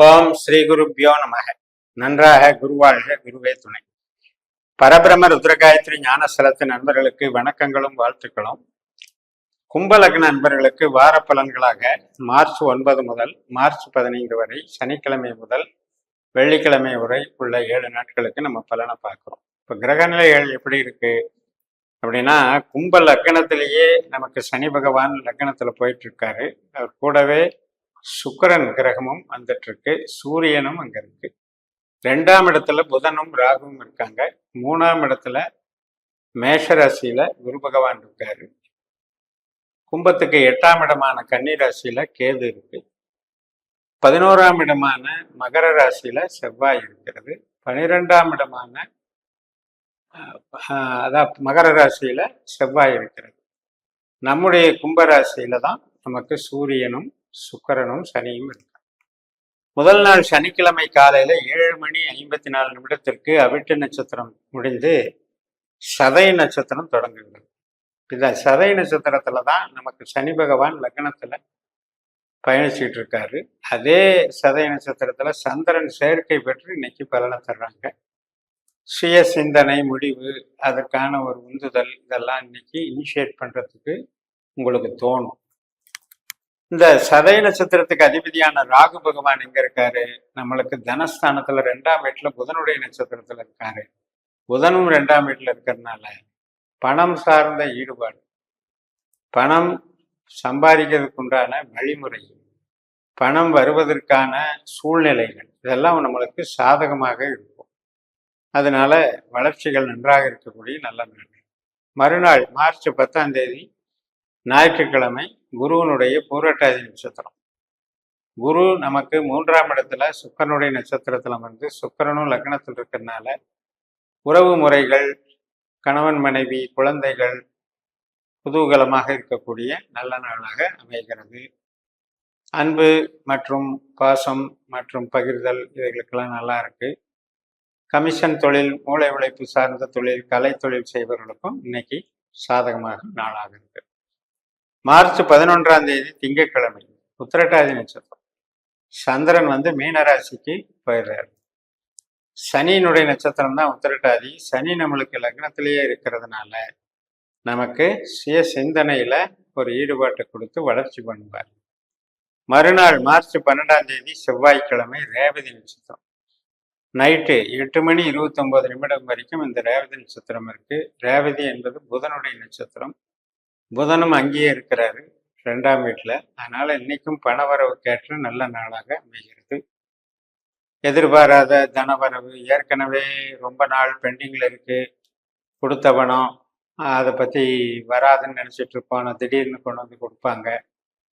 ஓம் ஸ்ரீ குருப்பியோ நமக. நன்றாக குருவாழ்க குருவே துணை. பரபிரம ருத்ரகாயத்ரி ஞானஸ்தலத்து நண்பர்களுக்கு வணக்கங்களும் வாழ்த்துக்களும். கும்பலக்ன நண்பர்களுக்கு வார பலன்களாக மார்ச் ஒன்பது முதல் மார்ச் பதினைந்து வரை சனிக்கிழமை முதல் வெள்ளிக்கிழமை வரை உள்ள ஏழு நாட்களுக்கு நம்ம பலனை பார்க்குறோம். இப்போ கிரகநிலைகள் எப்படி இருக்கு? அப்படின்னா கும்ப லக்னத்திலேயே நமக்கு சனி பகவான் லக்னத்தில் போயிட்டு இருக்காரு. அவர் கூடவே சுக்கிரன் கிரகமும் வந்துட்டு இருக்கு சூரியனும் அங்க இருக்கு. ரெண்டாம் இடத்துல புதனும் ராகுவும் இருக்காங்க. மூணாம் இடத்துல மேஷ ராசியில குரு பகவான் இருக்காரு. கும்பத்துக்கு எட்டாம் இடமான கன்னி ராசியில கேது இருக்கு. பதினோராம் இடமான மகர ராசியில செவ்வாய் இருக்கிறது. பனிரெண்டாம் இடமான அதாவது அதான் மகர ராசியில செவ்வாய் இருக்கிறது. நம்முடைய கும்ப ராசியில தான் நமக்கு சூரியனும் சுக்கரனும் சனியும் இருக்கு முதல் நாள் சனிக்கிழமை காலையில ஏழு மணி ஐம்பத்தி நாலு நிமிடத்திற்கு அவிட்டு நட்சத்திரம் முடிந்து சதய நட்சத்திரம் தொடங்குகிறது. இந்த சதய நட்சத்திரத்துல தான் நமக்கு சனி பகவான் லக்னத்துல பயணிச்சுட்டு இருக்காரு. அதே சதய நட்சத்திரத்துல சந்திரன் சேர்க்கை பெற்று இன்னைக்கு பலனை தர்றாங்க. சுய சிந்தனை முடிவு அதற்கான ஒரு உந்துதல் இதெல்லாம் இன்னைக்கு இனிஷியேட் பண்றதுக்கு உங்களுக்கு தோணும். இந்த சதய நட்சத்திரத்துக்கு அதிபதியான ராகு பகவான் எங்க இருக்காரு? நம்மளுக்கு தனஸ்தானத்துல ரெண்டாம் வீட்டுல புதனுடைய நட்சத்திரத்துல இருக்காரு. புதனும் ரெண்டாம் வீட்டுல இருக்கிறதுனால பணம் சார்ந்த ஈடுபாடு பணம் சம்பாதிக்கிறதுக்கு உண்டான வழிமுறை பணம் வருவதற்கான சூழ்நிலைகள் இதெல்லாம் நம்மளுக்கு சாதகமாக இருக்கும். அதனால வளர்ச்சிகள் நன்றாக இருக்கக்கூடிய நல்ல நாள். மறுநாள் மார்ச் பத்தாம் தேதி ஞாயிற்றுக்கிழமை குருவனுடைய பூரட்டாதி நட்சத்திரம். குரு நமக்கு மூன்றாம் இடத்துல சுக்கரனுடைய நட்சத்திரத்துல வந்து சுக்கரனும் லக்னத்தில் இருக்கிறதுனால உறவு முறைகள் கணவன் மனைவி குழந்தைகள் குதூகலமாக இருக்கக்கூடிய நல்ல நாளாக அமைகிறது. அன்பு மற்றும் பாசம் மற்றும் பகிர்தல் இவைகளுக்கெல்லாம் நல்லா இருக்கு. கமிஷன் தொழில் மூளை உழைப்பு சார்ந்த தொழில் கலை தொழில் செய்பவர்களுக்கும் இன்னைக்கு சாதகமாக நாளாக இருக்கு. மார்ச் பதினொன்றாம் தேதி திங்கட்கிழமை உத்திரட்டாதி நட்சத்திரம் சந்திரன் வந்து மீனராசிக்கு போயிடுறாரு. சனியினுடைய நட்சத்திரம் தான் உத்திரட்டாதி. சனி நம்மளுக்கு லக்னத்திலேயே இருக்கிறதுனால நமக்கு சுய சிந்தனையில ஒரு ஈடுபாட்டை கொடுத்து வளர்ச்சி பண்ணுவார். மறுநாள் மார்ச் பன்னெண்டாம் தேதி செவ்வாய்க்கிழமை ரேவதி நட்சத்திரம். நைட்டு எட்டு மணி இருபத்தொன்பது நிமிடம் வரைக்கும் இந்த ரேவதி நட்சத்திரம் இருக்கு. ரேவதி என்பது புதனுடைய நட்சத்திரம். புதனும் அங்கேயே இருக்கிறாரு ரெண்டாம் வீட்டில் அதனால் இன்னைக்கும் பணவரவுக்கேற்ற நல்ல நாளாக அமைகிறது. எதிர்பாராத தனவரவு ஏற்கனவே ரொம்ப நாள் பெண்டிங்கில் இருக்குது கொடுத்த பணம் அதை பற்றி வராதுன்னு நினச்சிட்டு இருப்போம் திடீர்னு கொண்டு வந்து கொடுப்பாங்க.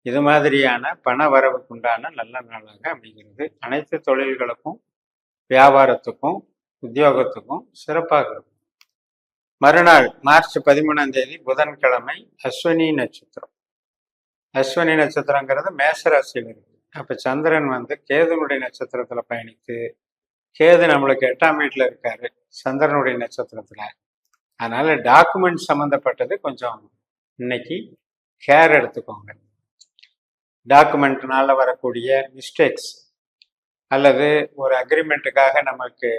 இது மாதிரியான பண வரவுக்கு உண்டான நல்ல நாளாக அமைகிறது. அனைத்து தொழில்களுக்கும் வியாபாரத்துக்கும் உத்தியோகத்துக்கும் சிறப்பாக இருக்கும். மறுநாள் மார்ச் பதிமூணாம் தேதி புதன்கிழமை அஸ்வினி நட்சத்திரம். அஸ்வினி நட்சத்திரங்கிறது மேசராசியில் இருக்கு. அப்போ சந்திரன் வந்து கேதுனுடைய நட்சத்திரத்தில் பயணித்து கேது நம்மளுக்கு எட்டாம் வீட்டில் இருக்காரு சந்திரனுடைய நட்சத்திரத்தில். அதனால டாக்குமெண்ட் சம்மந்தப்பட்டது கொஞ்சம் இன்னைக்கு கேர் எடுத்துக்கோங்க. டாக்குமெண்ட்னால வரக்கூடிய மிஸ்டேக்ஸ் அல்லது ஒரு அக்ரிமெண்ட்டுக்காக நமக்கு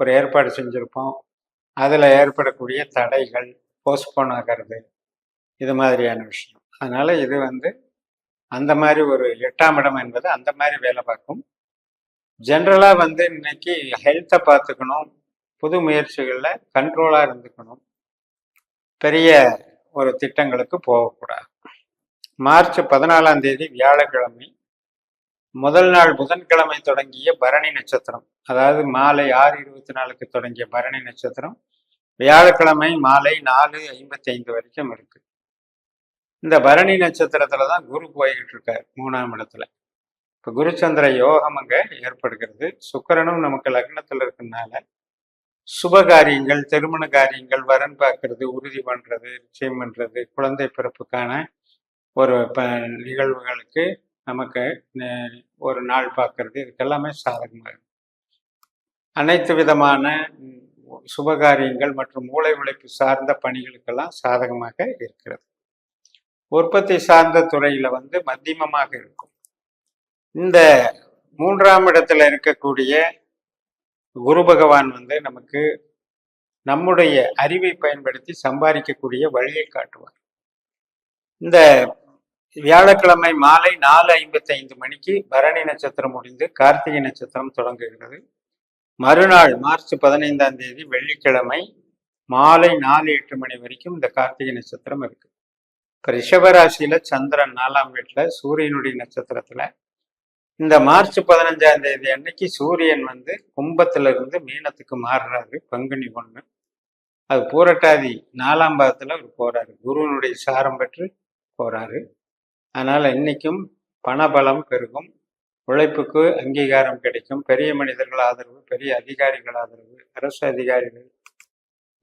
ஒரு ஏற்பாடு செஞ்சுருப்போம். அதில் ஏற்படக்கூடிய தடைகள் போஸ்ட்போன் ஆகிறது இது மாதிரியான விஷயம். அதனால் இது வந்து அந்த மாதிரி ஒரு எட்டாம் இடம் என்பது அந்த மாதிரி வேலை பார்க்கும். ஜென்ரலாக வந்து இன்னைக்கு ஹெல்த்தை பார்த்துக்கணும் புது முயற்சிகளில் கண்ட்ரோலாக இருந்துக்கணும். பெரிய ஒரு திட்டங்களுக்கு போகக்கூடாது. மார்ச் பதினாலாம் தேதி வியாழக்கிழமை முதல் நாள் புதன்கிழமை தொடங்கிய பரணி நட்சத்திரம். அதாவது மாலை ஆறு இருபத்தி நாலுக்கு தொடங்கிய பரணி நட்சத்திரம். வியாழக்கிழமை மாலை நாலு ஐம்பத்தி ஐந்து வரைக்கும் இருக்கு. இந்த பரணி நட்சத்திரத்துல தான் குரு போய்கிட்டு இருக்காரு மூணாம் இடத்துல. இப்ப குருச்சந்திர யோகம் அங்க ஏற்படுகிறது. சுக்கரனும் நமக்கு லக்னத்துல இருக்கனால சுப காரியங்கள் திருமண காரியங்கள் வரன் பார்க்கறது உறுதி பண்றது நிச்சயம் பண்றது குழந்தை பிறப்புக்கான ஒரு ப நிகழ்வுகளுக்கு நமக்கு ஒரு நாள் பார்க்கறது இதுக்கெல்லாமே சாதகமாக இருக்கும் அனைத்து விதமான சுபகாரியங்கள் மற்றும் மூளை உழைப்பு சார்ந்த பணிகளுக்கெல்லாம் சாதகமாக இருக்கிறது. உற்பத்தி சார்ந்த துறையில் வந்து மத்தியமமாக இருக்கும். இந்த மூன்றாம் இடத்துல இருக்கக்கூடிய குரு பகவான் வந்து நமக்கு நம்முடைய அறிவை பயன்படுத்தி சம்பாதிக்கக்கூடிய வழியை காட்டுவார். இந்த வியாழக்கிழமை மாலை நாலு ஐம்பத்தைந்து மணிக்கு பரணி நட்சத்திரம் முடிந்து கார்த்திகை நட்சத்திரம் தொடங்குகிறது. மறுநாள் மார்ச் பதினைந்தாம் தேதி வெள்ளிக்கிழமை மாலை நாலு எட்டு மணி வரைக்கும் இந்த கார்த்திகை நட்சத்திரம் இருக்கு. இப்போ ரிஷபராசியில சந்திரன் நாலாம் வீட்டில் சூரியனுடைய நட்சத்திரத்துல. இந்த மார்ச் பதினஞ்சாம் தேதி அன்னைக்கு சூரியன் வந்து கும்பத்துல இருந்து மீனத்துக்கு மாறுறாரு பங்குனி ஒண்ணு அது பூரட்டாதி நாலாம் பாதத்துல அவர் போறாரு. குருவனுடைய சாரம் பெற்று போறாரு. அதனால் இன்னைக்கும் பணபலம் பெருகும். உழைப்புக்கு அங்கீகாரம் கிடைக்கும். பெரிய மனிதர்கள் ஆதரவு பெரிய அதிகாரிகள் ஆதரவு அரசு அதிகாரிகள்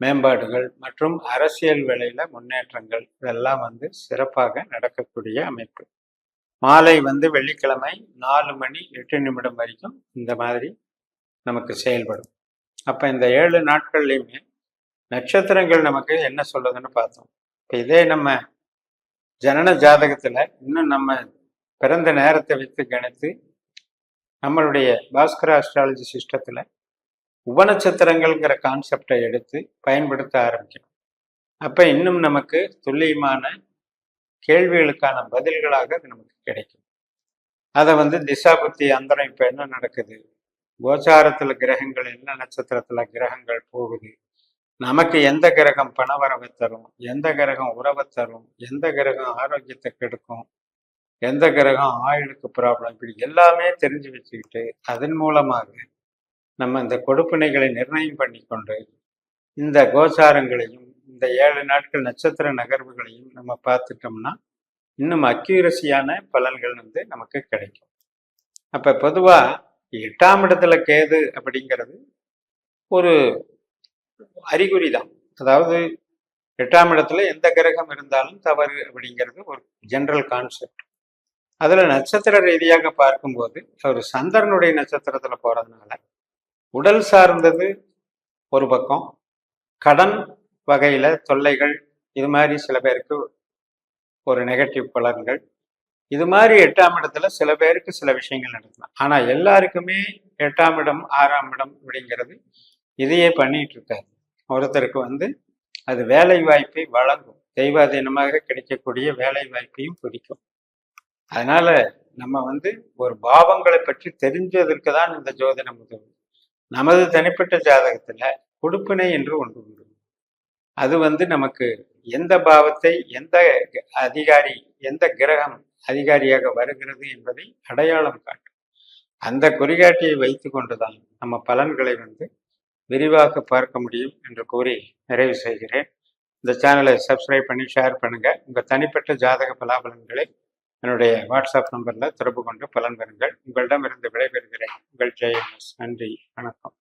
மேம்பாடுகள் மற்றும் அரசியல் வேலையில் முன்னேற்றங்கள் இதெல்லாம் வந்து சிறப்பாக நடக்கக்கூடிய அமைப்பு. மாலை வந்து வெள்ளிக்கிழமை நாலு மணி எட்டு நிமிடம் வரைக்கும் இந்த மாதிரி நமக்கு செயல்படும். அப்போ இந்த ஏழு நாட்கள்லையுமே நட்சத்திரங்கள் நமக்கு என்ன சொல்லுதுன்னு பார்த்தோம். இப்போ இதே நம்ம ஜனன ஜாதகத்துல இன்னும் நம்ம பிறந்த நேரத்தை வைத்து கணித்து நம்மளுடைய பாஸ்கர அஸ்ட்ராலஜி சிஸ்டத்துல உபநட்சத்திரங்கள்ங்கிற கான்செப்டை எடுத்து பயன்படுத்த ஆரம்பிக்கணும். அப்ப இன்னும் நமக்கு துல்லியமான கேள்விகளுக்கான பதில்களாக அது நமக்கு கிடைக்கும். அதை வந்து திசாபுத்தி அந்தரம் இப்போ என்ன நடக்குது? கோச்சாரத்தில் கிரகங்கள் என்ன நட்சத்திரத்தில் கிரகங்கள் போகுது? நமக்கு எந்த கிரகம் பணவரவை தரும்? எந்த கிரகம் உறவை தரும்? எந்த கிரகம் ஆரோக்கியத்தை கெடுக்கும்? எந்த கிரகம் ஆயுளுக்கு ப்ராப்ளம்? இப்படி எல்லாமே தெரிஞ்சு வச்சுக்கிட்டு அதன் மூலமாக நம்ம இந்த கொடுப்பினைகளை நிர்ணயம் பண்ணி கொண்டு இந்த கோசாரங்களையும் இந்த ஏழு நாட்கள் நட்சத்திர நகர்வுகளையும் நம்ம பார்த்துட்டோம்னா இன்னும் அக்யூரசியான பலன்கள் வந்து நமக்கு கிடைக்கும். அப்போ பொதுவாக எட்டாம் இடத்துல கேது அப்படிங்கிறது ஒரு அறிகுறி தான் அதாவது எட்டாம் இடத்துல எந்த கிரகம் இருந்தாலும் தவறு அப்படிங்கிறது ஒரு ஜென்ரல் கான்செப்ட் அதில் நட்சத்திர ரீதியாக பார்க்கும்போது அவர் சந்திரனுடைய நட்சத்திரத்தில் போறதுனால உடல் சார்ந்தது ஒரு பக்கம் கடன் வகையில தொல்லைகள் இது மாதிரி சில பேருக்கு ஒரு நெகட்டிவ் பலன்கள். இது மாதிரி எட்டாம் இடத்துல சில பேருக்கு சில விஷயங்கள் நடக்கலாம் ஆனா எல்லாருக்குமே எட்டாம் இடம் ஆறாம் இடம் அப்படிங்கிறது இதையே பண்ணிட்டு இருக்காரு ஒருத்தருக்கு வந்து அது வேலை வாய்ப்பை வழங்கும். தெய்வாதீனமாக கிடைக்கக்கூடிய வேலை வாய்ப்பையும் குறிக்கும் அதனால நம்ம வந்து ஒரு பாவங்களை பற்றி தெரிஞ்சதற்கு தான் இந்த ஜோதிடம் உதவும். நமது தனிப்பட்ட ஜாதகத்துல கொடுப்பினை என்று ஒன்று உண்டு. அது வந்து நமக்கு எந்த பாவத்தை எந்த அதிகாரி எந்த கிரகம் அதிகாரியாக வருகிறது என்பதை அடையாளம் காட்டும். அந்த குறிகாட்டியை வைத்து கொண்டுதான் நம்ம பலன்களை வந்து விரிவாக பார்க்க முடியும் என்று கூறி நிறைவு செய்கிறேன். இந்த சேனலை சப்ஸ்கிரைப் பண்ணி ஷேர் பண்ணுங்க. உங்க தனிப்பட்ட ஜாதக பலாபலன்களை என்னுடைய வாட்ஸ்அப் நம்பர்ல தொடர்பு கொண்டு பலன் பெறுங்கள். உங்களிடமிருந்து விடைபெறுகிறேன். உங்கள் ஜெயமஸ் நன்றி. வணக்கம்.